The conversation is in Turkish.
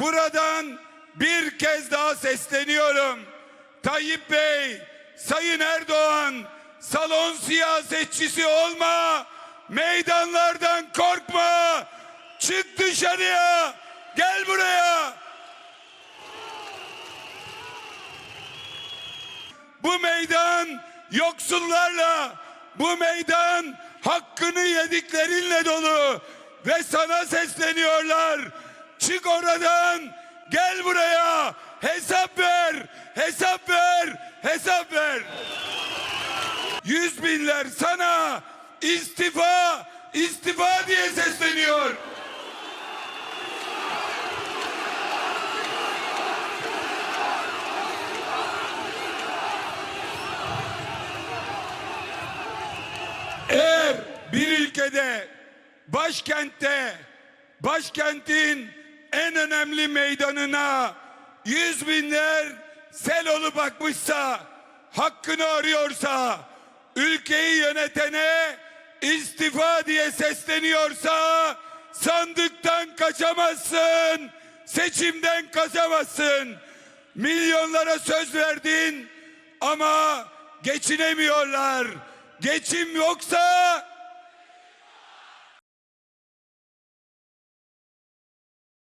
buradan bir kez daha sesleniyorum. Tayyip Bey, Sayın Erdoğan, salon siyasetçisi olma, meydanlardan korkma, çık dışarıya, gel buraya. Bu meydan yoksullarla, bu meydan hakkını yediklerinle dolu ve sana sesleniyorlar. Çık oradan, gel buraya, hesap ver, hesap ver, hesap ver. Yüz binler sana istifa, istifa diye sesleniyor. Eğer bir ülkede başkentte başkentin en önemli meydanına yüz binler sel olup bakmışsa hakkını arıyorsa ülkeyi yönetene istifa diye sesleniyorsa sandıktan kaçamazsın seçimden kaçamazsın milyonlara söz verdin ama geçinemiyorlar. Geçim yoksa